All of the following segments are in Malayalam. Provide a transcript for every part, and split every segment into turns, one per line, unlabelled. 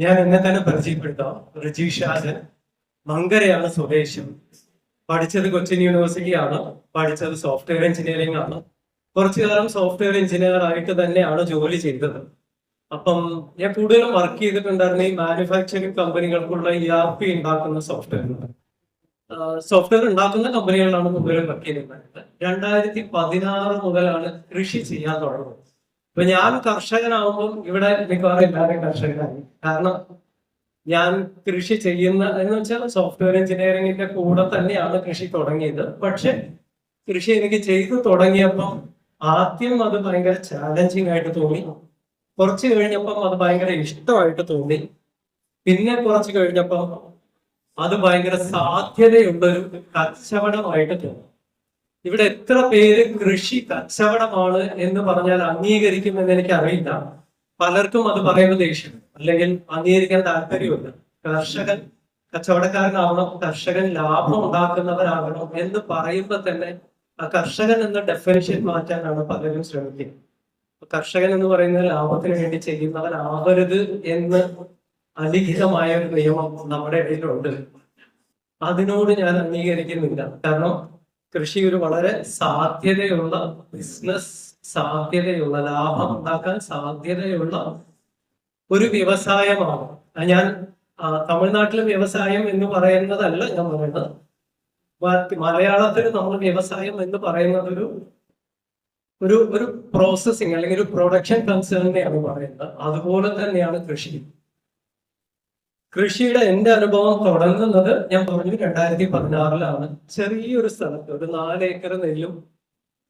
ഞാൻ എന്നെ തന്നെ പരിചയപ്പെടുത്താം. രജീഷ് ഷാജൻ മങ്കരയാണ് സ്വദേശം. പഠിച്ചത് കൊച്ചിൻ യൂണിവേഴ്സിറ്റിയാണ് പഠിച്ചത് സോഫ്റ്റ്വെയർ എഞ്ചിനീയറിംഗ് ആണ്. കുറച്ചു കാലം സോഫ്റ്റ്വെയർ എഞ്ചിനീയർ ആയിട്ട് തന്നെയാണ് ജോലി ചെയ്തത്. അപ്പം ഞാൻ കൂടുതലും വർക്ക് ചെയ്തിട്ടുണ്ടായിരുന്ന ഈ മാനുഫാക്ചറിംഗ് കമ്പനികൾക്കുള്ള ഇ ആർ പി ഉണ്ടാക്കുന്ന സോഫ്റ്റ്വെയർ സോഫ്റ്റ്വെയർ ഉണ്ടാക്കുന്ന കമ്പനികളിലാണ് കൂടുതലും വർക്ക് ചെയ്തിട്ടുണ്ടായിരുന്നത്. രണ്ടായിരത്തി പതിനാറ് മുതലാണ് കൃഷി ചെയ്യാൻ തുടങ്ങുന്നത്. ഇപ്പൊ ഞാൻ കർഷകനാവുമ്പോൾ ഇവിടെ മിക്കവാറും എല്ലാവരും കർഷകരായി കാരണം ഞാൻ കൃഷി ചെയ്യുന്ന എന്ന് വെച്ചാൽ സോഫ്റ്റ്വെയർ എഞ്ചിനീയറിംഗിന്റെ കൂടെ തന്നെയാണ് കൃഷി തുടങ്ങിയത്. പക്ഷെ കൃഷി എനിക്ക് ചെയ്തു തുടങ്ങിയപ്പോൾ ആദ്യം അത് ഭയങ്കര ചാലഞ്ചിങ് ആയിട്ട് തോന്നി. കുറച്ച് കഴിഞ്ഞപ്പം അത് ഭയങ്കര ഇഷ്ടമായിട്ട് തോന്നി. പിന്നെ കുറച്ച് കഴിഞ്ഞപ്പം അത് ഭയങ്കര സാധ്യതയുള്ളൊരു കച്ചവടമായിട്ട് തോന്നി. ഇവിടെ എത്ര പേര് കൃഷി കച്ചവടമാണ് എന്ന് പറഞ്ഞാൽ അംഗീകരിക്കുമെന്ന് എനിക്ക് അറിയില്ല പലർക്കും അത് പറയുന്ന ദേഷ്യം അല്ലെങ്കിൽ അംഗീകരിക്കാൻ താല്പര്യമില്ല കർഷകൻ കച്ചവടക്കാരനാവണം കർഷകൻ ലാഭം ഉണ്ടാക്കുന്നവരാകണം എന്ന് പറയുമ്പോൾ തന്നെ ആ കർഷകൻ എന്ന ഡെഫിനേഷൻ മാറ്റാനാണ് പലരും ശ്രമിക്കുന്നത്. കർഷകൻ എന്ന് പറയുന്നത് ലാഭത്തിന് വേണ്ടി ചെയ്യുന്നവനാവരുത് എന്ന് അലിഖിതമായ ഒരു നിയമം നമ്മുടെ ഇടയിലുണ്ട്. അതിനോട് ഞാൻ അംഗീകരിക്കുന്നില്ല. കാരണം കൃഷി ഒരു വളരെ സാധ്യതയുള്ള ബിസിനസ് സാധ്യതയുള്ള ലാഭം ഉണ്ടാക്കാൻ സാധ്യതയുള്ള ഒരു വ്യവസായമാണ്. ഞാൻ തമിഴ്നാട്ടിലെ വ്യവസായം എന്ന് പറയുന്നതല്ല ഞാൻ പറയുന്നത്. മലയാളത്തിൽ നമ്മൾ വ്യവസായം എന്ന് പറയുന്നത് ഒരു ഒരു ഒരു പ്രോസസ്സിങ് അല്ലെങ്കിൽ ഒരു പ്രൊഡക്ഷൻ കൺസേണിനെയാണ് പറയുന്നത്. അതുപോലെ തന്നെയാണ് കൃഷി കൃഷിയുടെ എന്റെ അനുഭവം തുടങ്ങുന്നത് ഞാൻ പറഞ്ഞു രണ്ടായിരത്തി പതിനാറിലാണ് ചെറിയൊരു സ്ഥലത്ത് ഒരു നാല് ഏക്കർ നെല്ലും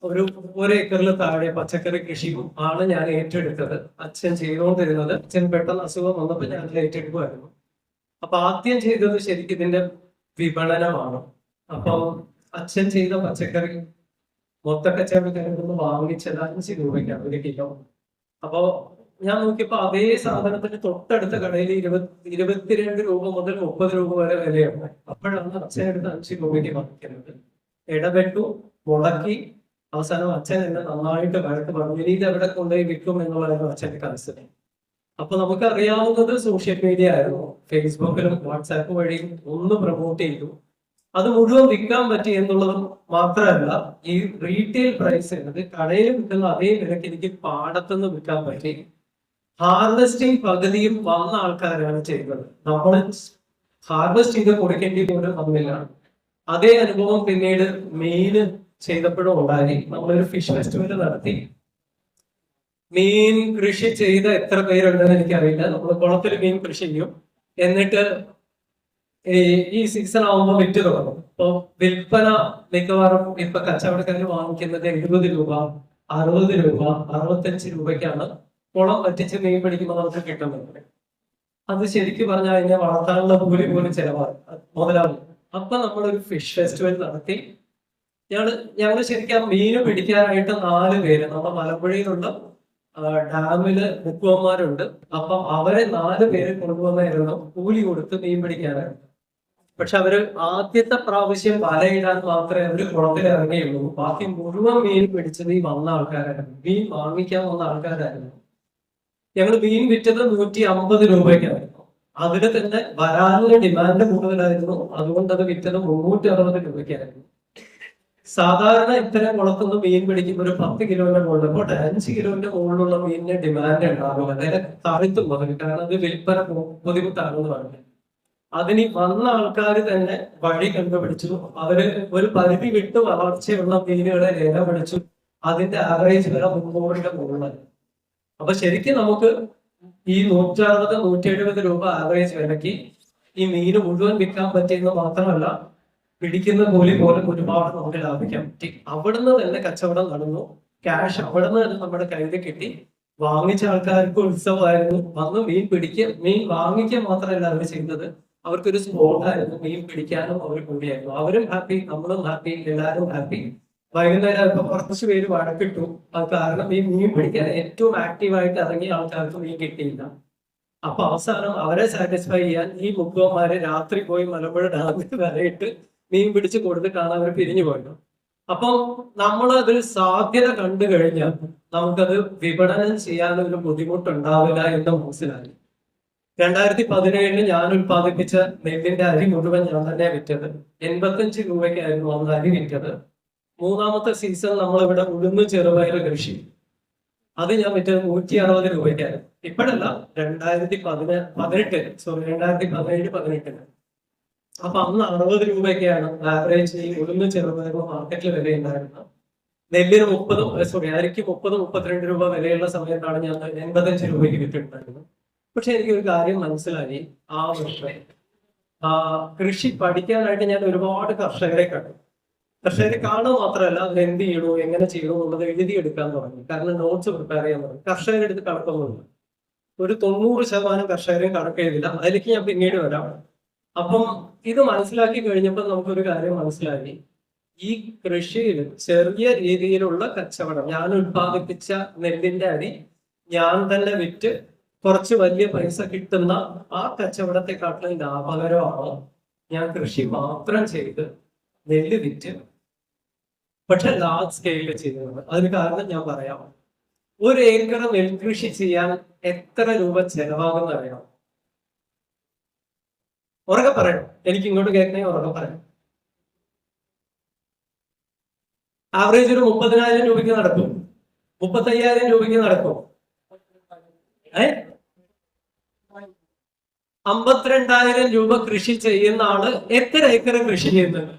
ഒരു ഒരേക്കറിൽ താഴെ പച്ചക്കറി കൃഷിയും ആണ് ഞാൻ ഏറ്റെടുത്തത്. അച്ഛൻ ചെയ്തുകൊണ്ടിരുന്നത് അച്ഛൻ പെട്ടെന്ന് അസുഖം വന്നപ്പോൾ ഞാൻ ഏറ്റെടുക്കുമായിരുന്നു. അപ്പൊ ആദ്യം ചെയ്തത് ശരിക്കും ഇതിന്റെ വിപണനമാണ്. അപ്പം അച്ഛൻ ചെയ്ത പച്ചക്കറി മൊത്തക്കച്ചവടക്കാരിൽ നിന്ന് വാങ്ങിച്ചത് അഞ്ച് രൂപയ്ക്കാണ് ഒരു കിലോ. അപ്പോ ഞാൻ നോക്കിയപ്പോ അതേ സാധനത്തിന് തൊട്ടടുത്ത കടയിൽ ഇരുപത്തി ഇരുപത്തിരണ്ട് രൂപ മുതൽ മുപ്പത് രൂപ വരെ വിലയാണ്. അപ്പോഴാണ് അച്ഛൻ എടുത്ത് അഞ്ച് രൂപയ്ക്ക് വാങ്ങിക്കുന്നത് ഇടപെട്ടു മുടക്കി. അവസാനം അച്ഛൻ എന്നെ നന്നായിട്ട് വഴക്ക് പറഞ്ഞു. ഇനി ഇത് എവിടെ കൊണ്ടുപോയി വിൽക്കും എന്നുള്ളതായിരുന്നു അച്ഛന്റെ കൺസേൺ. അപ്പൊ നമുക്ക് അറിയാവുന്നത് സോഷ്യൽ മീഡിയ ആയിരുന്നു. ഫേസ്ബുക്കിലും വാട്സാപ്പ് വഴിയും ഒന്ന് പ്രൊമോട്ട് ചെയ്തു. അത് മുഴുവൻ വിൽക്കാൻ പറ്റി എന്നുള്ളത് മാത്രമല്ല ഈ റീറ്റെയിൽ പ്രൈസ് എന്നത് കടയിൽ വിൽക്കുന്ന അതേ വിലക്ക് എനിക്ക് പാടത്തുനിന്ന് വിൽക്കാൻ പറ്റി. ഹാർവെസ്റ്റിംഗ് പകുതിയും വന്ന ആൾക്കാരാണ് ചെയ്യുന്നത് നമ്മൾ ഹാർവെസ്റ്റ് ചെയ്ത് കൊടുക്കേണ്ടി പോലും വന്നില്ല. അതേ അനുഭവം പിന്നീട് മീന് ചെയ്തപ്പോഴും ഉണ്ടായി. നമ്മളൊരു ഫിഷ് ഫെസ്റ്റിവൽ നടത്തി. മീൻ കൃഷി ചെയ്ത എത്ര പേരുണ്ടെന്ന് എനിക്കറിയില്ല. നമ്മൾ കുളത്തിൽ മീൻ കൃഷി ചെയ്യും. എന്നിട്ട് ഈ സീസൺ ആവുമ്പോൾ വിറ്റ് തുടങ്ങും. ഇപ്പോൾ വിൽപ്പന മിക്കവാറും ഇപ്പൊ കച്ചവടക്കാർ വാങ്ങിക്കുന്നത് എഴുപത് രൂപ അറുപത് രൂപ അറുപത്തഞ്ച് രൂപയ്ക്കാണ്. കുളം വറ്റിച്ച് മീൻ പിടിക്കുമ്പോൾ നമുക്ക് കിട്ടുന്നുണ്ട്. അത് ശരിക്കും പറഞ്ഞാൽ അതിനെ വളർത്താനുള്ള കൂലി പോലും ചിലവാണ് മുതലാവും. അപ്പൊ നമ്മളൊരു ഫിഷ് ഫെസ്റ്റിവൽ നടത്തി. ഞങ്ങൾ ഞങ്ങൾ ശരിക്കും മീന് പിടിക്കാനായിട്ട് നാല് പേര്. നമ്മുടെ മലമ്പുഴയിലുള്ള ഡാമിൽ മുക്കുവന്മാരുണ്ട്. അപ്പൊ അവരെ നാല് പേര് കൊണ്ടുവന്നായിരുന്നു കൂലി കൊടുത്ത് മീൻ പിടിക്കാനായിട്ട് പക്ഷെ അവർ ആദ്യത്തെ പ്രാവശ്യം വലയിടാൻ മാത്രമേ അവർ കുളത്തിൽ ഇറങ്ങിയുള്ളൂ ബാക്കി മുഴുവൻ മീൻ പിടിച്ചത് ഈ വന്ന ആൾക്കാരായിരുന്നു. മീൻ വാങ്ങിക്കാൻ വന്ന ആൾക്കാരായിരുന്നു. ഞങ്ങൾ മീൻ വിറ്റത് നൂറ്റി അമ്പത് രൂപയ്ക്കായിരുന്നു. അതിന് തന്നെ വരാനുള്ള ഡിമാൻഡ് കൂടുതലായിരുന്നു. അതുകൊണ്ട് അത് വിറ്റത് മുന്നൂറ്റി അറുപത് രൂപയ്ക്കായിരുന്നു. സാധാരണ ഇത്തരം കുളത്തുനിന്ന് മീൻ പിടിക്കുമ്പോൾ ഒരു പത്ത് കിലോന്റെ മുകളിൽ പോട്ടെ അഞ്ച് കിലോന്റെ മുകളിലുള്ള മീനിന് ഡിമാൻഡ് ഉണ്ടാകും. അതായത് താഴ്ത്തും. മുതൽ കാരണം അത് വിൽപ്പന ബുദ്ധിമുട്ടാണെന്ന് പറഞ്ഞു അതിന് വന്ന ആൾക്കാർ തന്നെ വഴി കണ്ടുപിടിച്ചു. അവർ ഒരു പരിധി വിട്ട് വളർച്ചയുള്ള മീനുകളെ ലേലം പിടിച്ചു. അതിന്റെ ആവറേജ് വില മുന്നൂറിന്റെ മുകളിലാണ് അപ്പൊ ശരിക്കും നമുക്ക് ഈ നൂറ്റി അറുപത് നൂറ്റി എഴുപത് രൂപ ആവറേജ് വിലക്ക് ഈ മീന് മുഴുവൻ വിൽക്കാൻ പറ്റിയെന്ന് മാത്രമല്ല പിടിക്കുന്ന കൂലി പോലും ഒരുപാട് നമുക്ക് ലാഭിക്കാൻ പറ്റി. അവിടുന്ന് തന്നെ കച്ചവടം നടന്നു. ക്യാഷ് അവിടുന്ന് തന്നെ നമ്മുടെ കയ്യിൽ കിട്ടി. വാങ്ങിച്ച ആൾക്കാർക്ക് ഉത്സവമായിരുന്നു. വന്ന് മീൻ പിടിക്കുക മീൻ വാങ്ങിക്കുക മാത്രമല്ല അവർ ചെയ്തത്. അവർക്കൊരു സ്പോട്ടായിരുന്നു മീൻ പിടിക്കാനും അവർ കൂടിയായിരുന്നു അവരും ഹാപ്പി നമ്മളും ഹാപ്പി എല്ലാവരും ഹാപ്പി വൈകുന്നേരം ഇപ്പൊ കുറച്ച് പേര് വഴക്കിട്ടു. അത് കാരണം ഈ മീൻ പിടിക്കാൻ ഏറ്റവും ആക്റ്റീവായിട്ട് ഇറങ്ങിയ ആൾക്കാർക്ക് മീൻ കിട്ടിയില്ല. അപ്പൊ അവസാനം അവരെ സാറ്റിസ്ഫൈ ചെയ്യാൻ ഈ മുക്കുവന്മാരെ രാത്രി പോയി മലമ്പുഴ ഡാമിൽ വരയിട്ട് മീൻ പിടിച്ച് കൊടുത്തിട്ടാണ് അവർ പിരിഞ്ഞു പോയത്. അപ്പം നമ്മൾ അതിൽ സാധ്യത കണ്ടു കഴിഞ്ഞാൽ നമുക്കത് വിപണനം ചെയ്യാനൊരു ബുദ്ധിമുട്ടുണ്ടാവില്ല എന്ന് മനസ്സിലായി. രണ്ടായിരത്തി പതിനേഴിന് ഞാൻ ഉത്പാദിപ്പിച്ച നെല്ലിന്റെ അരി മുഴുവൻ ഞാൻ തന്നെ വിറ്റത്. എൺപത്തഞ്ച് രൂപയ്ക്കായിരുന്നു അന്ന് അരി വിറ്റത്. മൂന്നാമത്തെ സീസൺ നമ്മളിവിടെ ഉഴുന്ന് ചെറുപയർ കൃഷി. അത് ഞാൻ മറ്റേ നൂറ്റി അറുപത് രൂപയ്ക്കായിരുന്നു ഇപ്പോഴല്ല രണ്ടായിരത്തി പതിന പതിനെട്ട് സോറി രണ്ടായിരത്തി പതിനേഴ് പതിനെട്ടിന്. അപ്പൊ അന്ന് അറുപത് രൂപയ്ക്കാണ് ആവറേജ് ഈ ഉഴുന്ന് ചെറുപയർ മാർക്കറ്റിൽ വില ഉണ്ടായിരുന്നത്. നെല്ലിന് മുപ്പത് സോറി അരിക്ക് മുപ്പത് മുപ്പത്തിരണ്ട് രൂപ വിലയുള്ള സമയത്താണ് ഞാൻ എൺപത്തഞ്ച് രൂപയ്ക്ക് വിറ്റിട്ടുണ്ടായിരുന്നത്. പക്ഷെ എനിക്കൊരു കാര്യം മനസ്സിലായി. ആ വർഷം കൃഷി പഠിക്കാനായിട്ട് ഞാൻ ഒരുപാട് കർഷകരെ കണ്ടു. കർഷകരെ കാണുക മാത്രമല്ല അത് എന്ത് ചെയ്യണോ എങ്ങനെ ചെയ്യണോ എന്നുള്ളത് എഴുതിയെടുക്കാൻ തുടങ്ങി. കാരണം നോട്ട്സ് പ്രിപ്പയർ ചെയ്യാൻ തുടങ്ങി. കർഷകരുടെ അടുത്ത് കണക്കൊന്നുമില്ല ഒരു തൊണ്ണൂറ് ശതമാനം കർഷകരും കണക്ക് എഴുതില്ല അതിലേക്ക് ഞാൻ പിന്നീട് വരാം. അപ്പം ഇത് മനസ്സിലാക്കി കഴിഞ്ഞപ്പോൾ നമുക്കൊരു കാര്യം മനസ്സിലായി. ഈ കൃഷിയിൽ ചെറിയ രീതിയിലുള്ള കച്ചവടം ഞാൻ ഉത്പാദിപ്പിച്ച നെല്ലിന്റെ അരി ഞാൻ തന്നെ വിറ്റ് കുറച്ച് വലിയ പൈസ കിട്ടുന്ന ആ കച്ചവടത്തെക്കാട്ടിലും ലാഭകരമാണ്? ഞാൻ കൃഷി മാത്രം ചെയ്ത് നെല്ല് വിറ്റ് പക്ഷെ ലാർജ് സ്കെയിലിൽ ചെയ്യുന്നത് അതിന് കാരണം ഞാൻ പറയാം. ഒരു ഏക്കർ നെൽകൃഷി ചെയ്യാൻ എത്ര രൂപ ചെലവാകുന്ന അറിയാം ഉറക്കെ പറയണം എനിക്ക് ഇങ്ങോട്ട് കേൾക്കണേ ഉറക്കെ പറയണം ആവറേജ് ഒരു മുപ്പതിനായിരം രൂപയ്ക്ക് നടക്കും. മുപ്പത്തയ്യായിരം രൂപയ്ക്ക് നടക്കും. അമ്പത്തിരണ്ടായിരം രൂപ കൃഷി ചെയ്യുന്ന ആൾ എത്ര ഏക്കർ കൃഷി ചെയ്യുന്നുണ്ട്?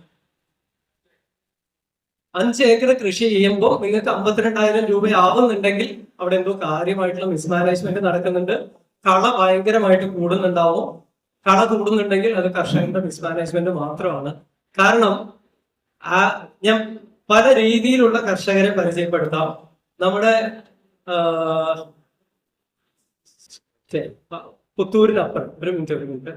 അഞ്ച് ഏക്കർ കൃഷി ചെയ്യുമ്പോൾ നിങ്ങൾക്ക് അമ്പത്തിരണ്ടായിരം രൂപ ആവുന്നുണ്ടെങ്കിൽ അവിടെ എന്തോ കാര്യമായിട്ടുള്ള മിസ്മാനേജ്മെന്റ് നടക്കുന്നുണ്ട്. കള ഭയങ്കരമായിട്ട് കൂടുന്നുണ്ടാവും. കള കൂടുന്നുണ്ടെങ്കിൽ അത് കർഷകന്റെ മിസ്മാനേജ്മെന്റ് മാത്രമാണ്. കാരണം ആ ഞാൻ പല രീതിയിലുള്ള കർഷകരെ പരിചയപ്പെടുത്താം. നമ്മുടെ പുത്തൂരിനപ്പുറം ഒരു മിനിറ്റ് ഒരു മിനിറ്റ്.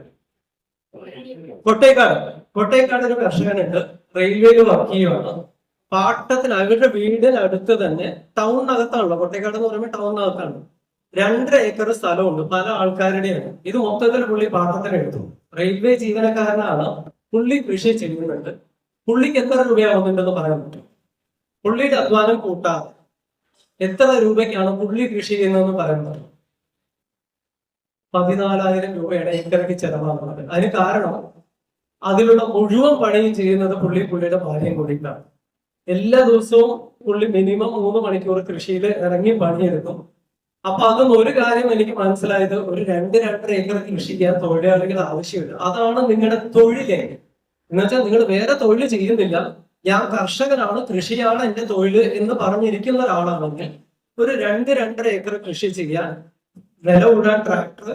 കൊട്ടേക്കാട് കൊട്ടേക്കാട് ഒരു കർഷകനുണ്ട്. റെയിൽവേയിൽ വർക്ക് ചെയ്യുവാണ്. പാട്ടത്തിന് അവരുടെ വീടിനടുത്ത് തന്നെ ടൗണിനകത്താണല്ലോ കൊട്ടേക്കാട് എന്ന് പറയുമ്പോൾ ടൗണിനകത്താണ്. രണ്ടര ഏക്കർ സ്ഥലമുണ്ട്. പല ആൾക്കാരുടെയാണ്. ഇത് മൊത്തത്തിൽ പുള്ളി പാട്ടത്തിന് എടുത്തു. റെയിൽവേ ജീവനക്കാരനാണ് പുള്ളി കൃഷി ചെയ്യുന്നുണ്ട്. പുള്ളിക്ക് എത്ര രൂപയാവുന്നുണ്ടെന്ന് പറയാൻ പറ്റും? പുള്ളിയുടെ അധ്വാനം കൂട്ടാതെ എത്ര രൂപയ്ക്കാണ് പുള്ളി കൃഷി ചെയ്യുന്നതെന്ന് പറയാൻ പറ്റും? പതിനാലായിരം രൂപയുടെ ഏക്കറയ്ക്ക് ചെലവാകുന്നത്. അതിന് കാരണം അതിലുള്ള മുഴുവൻ പണിയും ചെയ്യുന്നത് പുള്ളി പുള്ളിയുടെ ഭാര്യയും കൂടിയിട്ടാണ്. എല്ലാ ദിവസവും പുള്ളി മിനിമം മൂന്ന് മണിക്കൂർ കൃഷിയിൽ ഇറങ്ങി പണിയെടുക്കും. അപ്പൊ അതൊന്നും ഒരു കാര്യം എനിക്ക് മനസ്സിലായത് ഒരു രണ്ട് രണ്ടര ഏക്കർ കൃഷി ചെയ്യാൻ തൊഴിലാളികൾ ആവശ്യമില്ല. അതാണ് നിങ്ങളുടെ തൊഴിലേ. എന്നുവെച്ചാൽ നിങ്ങൾ വേറെ തൊഴിൽ ചെയ്യുന്നില്ല. ഞാൻ കർഷകനാണ് കൃഷിയാണ് എന്റെ തൊഴിൽ എന്ന് പറഞ്ഞിരിക്കുന്ന ഒരാളാണെങ്കിൽ ഒരു രണ്ട് രണ്ടര ഏക്കർ കൃഷി ചെയ്യാൻ നില ഉഴാൻ ട്രാക്ടർ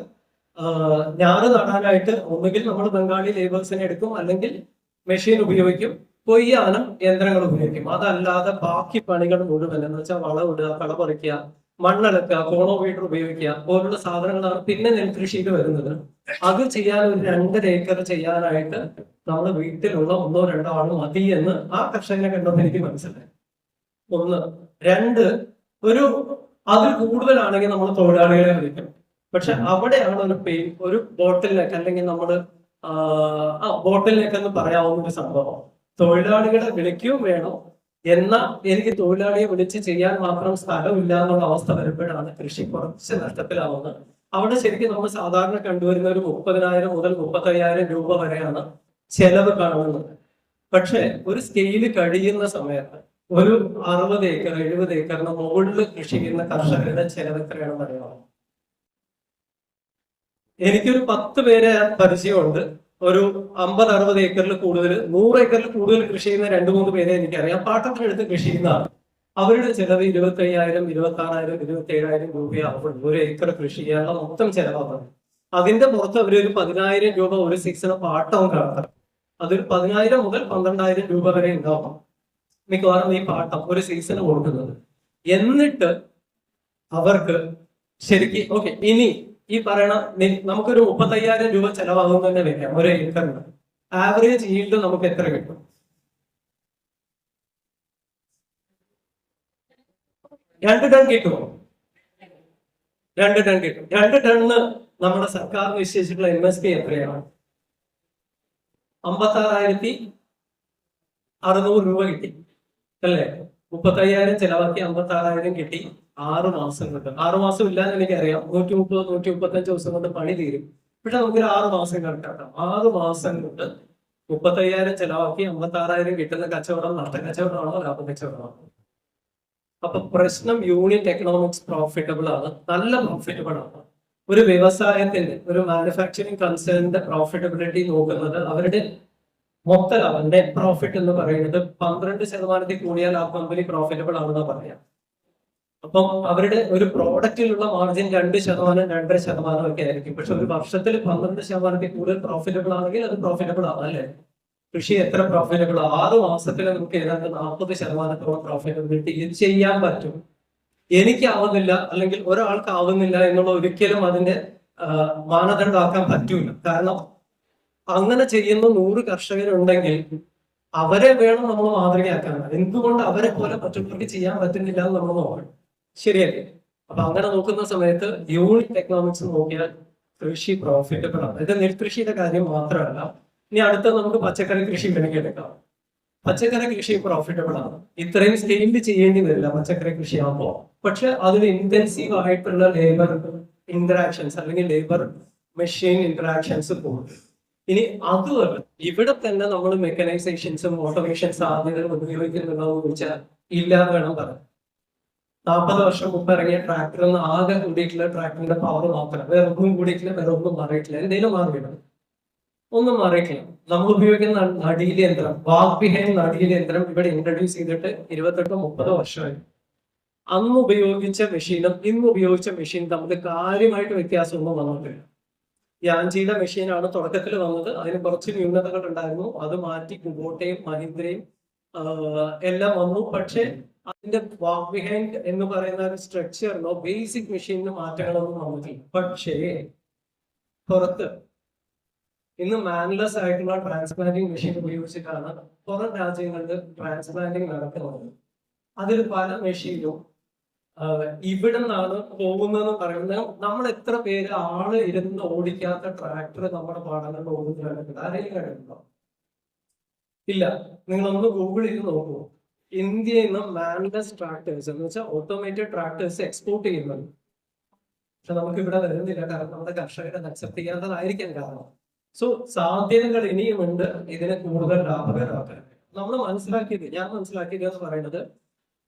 ഞാറ് നടാനായിട്ട് ഒന്നുകിൽ നമ്മൾ ബംഗാളി ലേബേഴ്സിനെ എടുക്കും അല്ലെങ്കിൽ മെഷീൻ ഉപയോഗിക്കും. കൊയ്യാനും യന്ത്രങ്ങൾ ഉപയോഗിക്കും. അതല്ലാതെ ബാക്കി പണികൾ മുഴുവൻ എന്ന് വെച്ചാൽ വളമിടുക കള പറിക്കുക മണ്ണെടുക്കുക കോണോമീറ്റർ ഉപയോഗിക്കുക പോലുള്ള സാധനങ്ങളാണ് പിന്നെ നെൽകൃഷിയിൽ വരുന്നത്. അത് ചെയ്യാൻ ഒരു രണ്ടര ഏക്കർ ചെയ്യാനായിട്ട് നമ്മുടെ വീട്ടിലുള്ള ഒന്നോ രണ്ടോ ആൾ മതി എന്ന് ആ കർഷകനെ കണ്ടെന്ന് എനിക്ക് മനസ്സിലായി. ഒന്ന്. രണ്ട്. ഒരു അതിൽ കൂടുതലാണെങ്കിൽ നമ്മൾ തൊഴിലാളികളെ വിളിക്കും. പക്ഷെ അവിടെയാണ് ഒരു പേ ഒരു ബോട്ടിലിനൊക്കെ അല്ലെങ്കിൽ നമ്മൾ ആ ബോട്ടിലിനൊക്കെ എന്ന് പറയാവുന്ന ഒരു സംഭവം. തൊഴിലാളികളെ വിളിക്കുകയും വേണം? എന്ന എനിക്ക് തൊഴിലാളിയെ വിളിച്ച് ചെയ്യാൻ മാത്രം സ്ഥലമില്ല എന്നുള്ള അവസ്ഥ വരുമ്പോഴാണ് കൃഷി കുറച്ച് നഷ്ടത്തിലാവുന്നത്. അവിടെ ശരിക്കും നമ്മൾ സാധാരണ കണ്ടുവരുന്ന ഒരു മുപ്പതിനായിരം മുതൽ മുപ്പത്തയ്യായിരം രൂപ വരെയാണ് ചെലവ് കാണുന്നത്. പക്ഷെ ഒരു സ്കെയിൽ കഴിയുന്ന സമയത്ത് ഒരു അറുപത് ഏക്കർ എഴുപത് ഏക്കറിന് മുകളിൽ കൃഷി ചെയ്യുന്ന കർഷകരുടെ ചെലവ് എത്രയാണെന്ന് അറിയാമോ? എനിക്കൊരു പത്ത് പേരെ പരിചയമുണ്ട്. ഒരു അമ്പത് അറുപത് ഏക്കറിൽ കൂടുതൽ നൂറ് ഏക്കറിൽ കൂടുതൽ കൃഷി ചെയ്യുന്ന രണ്ട് മൂന്ന് പേരെ എനിക്കറിയാം. പാട്ടത്തിനെടുത്ത് കൃഷി ചെയ്യുന്നതാണ്. അവരുടെ ചെലവ് ഇരുപത്തി അയ്യായിരം ഇരുപത്തി ആറായിരം ഇരുപത്തി ഏഴായിരം രൂപയാവും ഒരു ഏക്കർ കൃഷി ചെയ്യാനുള്ള മൊത്തം ചെലവാണ്. അതിന്റെ പുറത്ത് അവർ ഒരു പതിനായിരം രൂപ ഒരു സീസണ് പാട്ടവും കടത്താം അതൊരു പതിനായിരം മുതൽ പന്ത്രണ്ടായിരം രൂപ വരെ ഉണ്ടാവും മിക്കവാറും ഈ പാട്ടം ഒരു സീസണ് കൊടുക്കുന്നത്. എന്നിട്ട് അവർക്ക് ശരിക്കും ഓക്കെ ഇനി ഈ പറയണ നമുക്കൊരു മുപ്പത്തയ്യായിരം രൂപ ചെലവാകും തന്നെ വെക്കാം ഒരു ഏക്കറിന് ആവറേജ് ഈൽഡ് നമുക്ക് എത്ര കിട്ടും? രണ്ട് ടൺ കിട്ടുമോ? രണ്ട് ടൺ കിട്ടും. രണ്ട് ടണ്ണ് നമ്മുടെ സർക്കാർ നിശ്ചയിച്ചിട്ടുള്ള എം എസ് പി എത്രയാണ്? അമ്പത്തി ആറായിരത്തി അറുന്നൂറ് രൂപ കിട്ടി അല്ലേ? മുപ്പത്തയ്യായിരം ചെലവാക്കി അമ്പത്തി ആറായിരം കിട്ടി. ആറ് മാസം കൊണ്ട്. ആറ് മാസം ഇല്ലാന്ന് എനിക്കറിയാം. നൂറ്റി മുപ്പത് നൂറ്റി മുപ്പത്തഞ്ച് ദിവസം കൊണ്ട് പണി തീരും. പക്ഷെ നമുക്കൊരു ആറ് മാസം കണക്കാക്കാം. ആറ് മാസം കൊണ്ട് മുപ്പത്തയ്യായിരം ചെലവാക്കി അമ്പത്തി ആറായിരം കിട്ടുന്ന കച്ചവടം നഷ്ട കച്ചവടമാണോ ലാഭ കച്ചവടമാണോ? അപ്പൊ പ്രശ്നം യൂണിറ്റ് എക്കണോമിക്സ് പ്രോഫിറ്റബിൾ ആണ്. നല്ല പ്രോഫിറ്റബിൾ ആണ്. ഒരു വ്യവസായത്തിന്റെ ഒരു മാനുഫാക്ചറിങ് കൺസേണിന്റെ പ്രോഫിറ്റബിലിറ്റി നോക്കുന്നത് അവരുടെ മൊത്ത ലാഭം നെറ്റ് പ്രോഫിറ്റ് എന്ന് പറയുന്നത് പന്ത്രണ്ട് ശതമാനത്തിൽ കൂടിയാൽ ആ കമ്പനി പ്രോഫിറ്റബിൾ ആണെന്ന് പറയാം. അപ്പം അവരുടെ ഒരു പ്രോഡക്റ്റിലുള്ള മാർജിൻ രണ്ട് ശതമാനം രണ്ടര ശതമാനം ഒക്കെ ആയിരിക്കും. പക്ഷെ ഒരു വർഷത്തിൽ പന്ത്രണ്ട് ശതമാനത്തിൽ കൂടുതൽ പ്രോഫിറ്റബിൾ ആണെങ്കിൽ അത് പ്രോഫിറ്റബിൾ ആണ് അല്ലേ? കൃഷി എത്ര പ്രോഫിറ്റബിൾ ആറ് മാസത്തിൽ നമുക്ക് ഏതാണ്ട് നാൽപ്പത് ശതമാനത്തോളം പ്രോഫിറ്റബിലിറ്റി ഇത് ചെയ്യാൻ പറ്റും. എനിക്കാവുന്നില്ല അല്ലെങ്കിൽ ഒരാൾക്ക് ആവുന്നില്ല എന്നുള്ള ഒരിക്കലും അതിന്റെ മാനദണ്ഡമാക്കാൻ പറ്റൂല. കാരണം അങ്ങനെ ചെയ്യുന്ന നൂറ് കർഷകരുണ്ടെങ്കിൽ അവരെ വേണം നമ്മൾ മാതൃകയാക്കാൻ എന്തുകൊണ്ട് അവരെ പോലെ മറ്റുള്ളവർക്ക് ചെയ്യാൻ പറ്റുന്നില്ല എന്ന് നമ്മൾ നോക്കണം. ശരിയല്ലേ? അപ്പൊ അങ്ങനെ നോക്കുന്ന സമയത്ത് യൂണിറ്റ് എക്കണോമിക്സ് നോക്കിയാൽ കൃഷി പ്രോഫിറ്റബിൾ ആണ്. ഇത് നെൽകൃഷിയുടെ കാര്യം മാത്രമല്ല ഇനി അടുത്ത നമുക്ക് പച്ചക്കറി കൃഷി വേണമെങ്കിൽ എടുക്കാം. പച്ചക്കറി കൃഷി പ്രോഫിറ്റബിൾ ആണ്. ഇത്രയും സ്കെയിലിൽ ചെയ്യേണ്ടി വരില്ല പച്ചക്കറി കൃഷി ആകുമ്പോൾ പക്ഷെ അതിന് ഇന്റൻസീവ് ആയിട്ടുള്ള ലേബർ ഇന്ററാക്ഷൻസ് അല്ലെങ്കിൽ ലേബർ മെഷീൻ ഇന്ററാക്ഷൻസ് പോകും ഇനി അതുമല്ല ഇവിടെ തന്നെ നമ്മൾ മെക്കനൈസേഷൻസും ഓട്ടോമേഷൻ സാധ്യതകൾ ഉപയോഗിക്കുന്നുണ്ടോ എന്ന് ചോദിച്ചാൽ ഇല്ല വേണം പറയാം നാൽപ്പത് വർഷം മുമ്പ് ഇറങ്ങിയ ട്രാക്ടർ ഒന്ന് ആകെ കൂടിയിട്ടുള്ള ട്രാക്ടറിന്റെ പവർ മാത്രം വേറെ ഒന്നും കൂടിയിട്ടില്ല വേറെ ഒന്നും മാറിയിട്ടില്ല. എന്തെങ്കിലും മാറിയില്ല ഒന്നും മാറിയിട്ടില്ല. നമ്മൾ ഉപയോഗിക്കുന്ന നടീല യന്ത്രം വാക്ക് നടീല യന്ത്രം ഇവിടെ ഇൻട്രൊഡ്യൂസ് ചെയ്തിട്ട് ഇരുപത്തെട്ടോ മുപ്പതോ വർഷമായി. അന്ന് ഉപയോഗിച്ച മെഷീനും ഇന്ന് ഉപയോഗിച്ച മെഷീൻ തമ്മിൽ കാര്യമായിട്ട് വ്യത്യാസമൊന്നും വന്നിട്ടില്ല. യാഞ്ചിയുടെ മെഷീനാണ് തുടക്കത്തിൽ വന്നത്. അതിന് കുറച്ച് ന്യൂനതകൾ ഉണ്ടായിരുന്നു അത് മാറ്റി കുബോട്ടയും മഹീന്ദ്രയും എല്ലാം വന്നു. പക്ഷെ അതിന്റെ വാക്ക് ബിഹൈൻഡ് എന്ന് പറയുന്ന ഒരു സ്ട്രക്ചറിനോ ബേസിക് മെഷീനിന് മാറ്റങ്ങളൊന്നും വന്നിട്ടില്ല. പക്ഷേ പുറത്ത് ഇന്ന് മാൻലെസ് ആയിട്ടുള്ള ട്രാൻസ്പ്ലാന്റിംഗ് മെഷീൻ ഉപയോഗിച്ചിട്ടാണ് പുറം രാജ്യങ്ങളിൽ ട്രാൻസ്പ്ലാന്റിംഗ് നടക്കുന്നത്. അതിൽ പല മെഷീനും ഇവിടെ നിന്നാണ് പോകുന്നതെന്ന് പറയുന്നത്. നമ്മൾ എത്ര പേര് ആൾ ഇരുന്ന് ഓടിക്കാത്ത ട്രാക്ടർ നമ്മുടെ പാടങ്ങളിൽ ഓടുന്നുണ്ട് ആരെയും കണ്ടിട്ടുണ്ടോ? ഇല്ല. നിങ്ങൾ ഒന്ന് ഗൂഗിൾ ചെയ്ത് നോക്കൂ. ഇന്ത്യയിൽ നിന്ന് മാൻലെസ് ട്രാക്ടേഴ്സ് എന്ന് വെച്ചാൽ ഓട്ടോമേറ്റഡ് ട്രാക്ടേഴ്സ് എക്സ്പോർട്ട് ചെയ്യുന്നത്. പക്ഷെ നമുക്ക് ഇവിടെ വരുന്നില്ല. കാരണം നമ്മുടെ കർഷകരെ അക്സെപ്റ്റ് ചെയ്യാത്തതായിരിക്കാം കാരണം. സോ സാധ്യതകൾ ഇനിയുമുണ്ട് ഇതിനെ കൂടുതൽ ലാഭകരമാക്കാൻ. നമ്മൾ മനസ്സിലാക്കിയത് ഞാൻ മനസ്സിലാക്കിയത് എന്ന് പറയുന്നത്